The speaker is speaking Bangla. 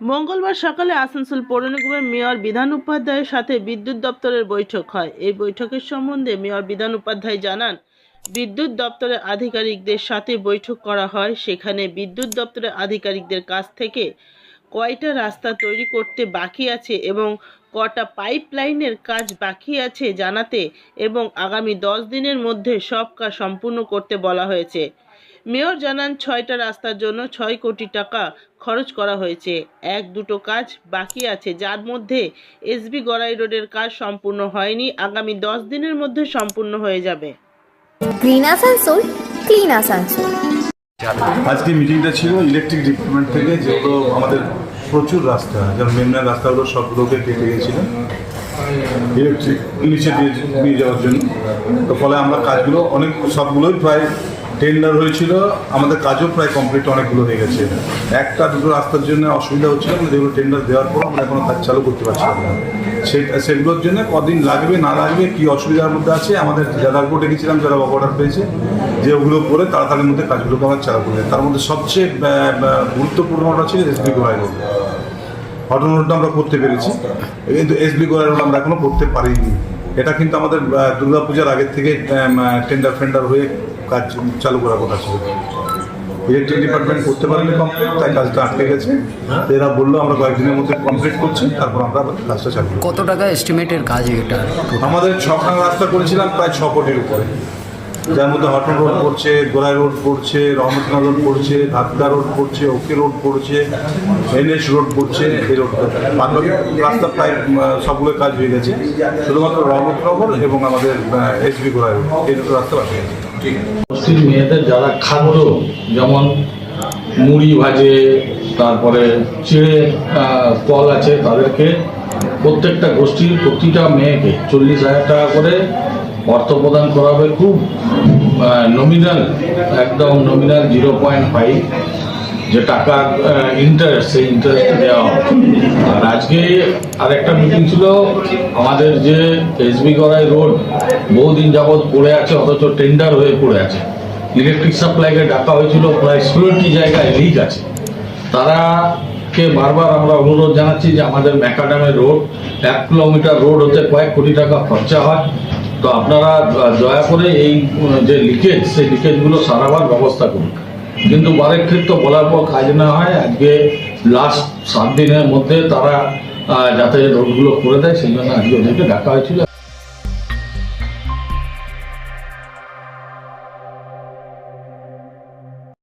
মঙ্গলবার সকালে আসানসোল পৌর নিগমের মেয়র বিধান উপাধ্যায়ের সাথে বিদ্যুৎ দপ্তরের বৈঠক হয়। এই বৈঠকের সম্বন্ধে মেয়র বিধান উপাধ্যায় জানান, বিদ্যুৎ দপ্তরের আধিকারিকদের সাথে বৈঠক করা হয়। সেখানে বিদ্যুৎ দপ্তরের আধিকারিকদের কাছ থেকে কয়টা রাস্তা তৈরি করতে বাকি আছে এবং কটা পাইপ লাইনের কাজ বাকি আছে জানাতে এবং আগামী দশ দিনের মধ্যে সব কাজ সম্পূর্ণ করতে বলা হয়েছে। মেয়র জানান ছয়টা রাস্তার জন্য ছয় কোটি টাকা খরচ করা হয়েছে। এক দুটো কাজ বাকি আছে যার মধ্যে এসবি গড়াই রোডের কাজ সম্পূর্ণ হয়নি আগামী দশ দিনের মধ্যে সম্পূর্ণ হয়ে যাবে। গ্রিন আসানসোল ক্লিন আসানসোল আজকে মিটিংটা ছিল ইলেকট্রিক ডিপার্টমেন্ট থেকে যেগুলো আমাদের প্রচুর রাস্তা যেমন মেমনার রাস্তাগুলো সবগুলোকে কেটে গেছিল। ইলেকট্রিক নিচে দিয়ে নিয়ে যাওয়ার জন্য। তো ফলে আমরা কাজগুলো অনেক সবগুলোই প্রায় টেন্ডার হয়েছিল, আমাদের কাজও প্রায় কমপ্লিট অনেকগুলো হয়ে গেছে। একটা, দুটো রাস্তার জন্য অসুবিধা হচ্ছিল আমরা যেগুলো টেন্ডার দেওয়ার পর আমরা এখনও কাজ চালু করতে পারছিলাম না। সেগুলোর জন্য কদিন লাগবে, না লাগবে, কি অসুবিধার মধ্যে আছে, আমাদের যারা কোর্টে গেছিলাম, যারা অর্ডার পেয়েছে, যে ওগুলো করে তাড়াতাড়ির মধ্যে কাজগুলোকে আমরা চালু করে তার মধ্যে সবচেয়ে গুরুত্বপূর্ণ গুরুত্বপূর্ণটা ছিল এসবি গোড়াই রোড হটন রোডটা আমরা করতে পেরেছি। কিন্তু এসবি গোড়াই রোড আমরা এখনও করতে পারিনি। এটা কিন্তু আমাদের দুর্গাপূজার আগের থেকে টেন্ডার ফেন্ডার হয়ে কাজ চালু করার কথা ছিল। ইলেকট্রিক ডিপার্টমেন্ট করতে পারেনি কমপ্লিট তাই কাজটা আটকে গেছে। এরা বলল আমরা কয়েকদিনের মধ্যে কমপ্লিট করছি তারপর আমরা কাজটা চালু কত টাকা এস্টিমেটের কাজ এটা? আমাদের ছখানা রাস্তা করেছিলাম প্রায় ছ কোটির উপরে। যার মধ্যে হটন রোড পড়ছে গোড়াই রোড পড়ছে রহমতনগর পড়ছে ধাক্কা রোড পড়ছে ওকে রোড পড়ছে এনএস রোড পড়ছে এই রোড বাদবাকি রাস্তা প্রায় সবগুলো কাজ হয়ে গেছে। শুধুমাত্র রহমতনগর এবং আমাদের এসবি গোড়াই রোড এই দুটো রাস্তা বাকি আছে। মুসলিম মেয়েদের যারা খাদ্য, যেমন মুড়ি ভাজে, তারপরে চিড়ে কল আছে, তাদেরকে প্রত্যেকটা গোষ্ঠীর প্রতিটা মেয়েকে চল্লিশ হাজার টাকা করে অর্থ প্রদান করা হবে। খুব নমিনাল একদম নমিনাল জিরো পয়েন্ট ফাইভ যে টাকার ইন্টারেস্ট সেই ইন্টারেস্ট দেওয়া হবে। আর আজকে আরেকটা মিটিং ছিল, আমাদের যে এসবি গড়াই রোড, বহুদিন যাবৎ পড়ে আছে, অথচ টেন্ডার হয়ে পড়ে আছে। ইলেকট্রিক সাপ্লাইকে ডাকা হয়েছিল, প্রায় ষোলোটি জায়গায় লিক আছে। তারা কে বারবার আমরা অনুরোধ জানাচ্ছি যে আমাদের ম্যাকাডামের রোড, এক কিলোমিটার রোড হতে কয়েক কোটি টাকা খরচা হয়। তো আপনারা দয়া করে এই যে লিকেজ সেই লিকেজগুলো সারাবার ব্যবস্থা করুন। কিন্তু বারেক তো বলার পর কাজ না হয়, আজকে লাস্ট সাত দিনের মধ্যে তারা যাতে রোডগুলো করে দেয়, সেই জন্য আজকে ওদেরকে ডাকা হয়েছিল।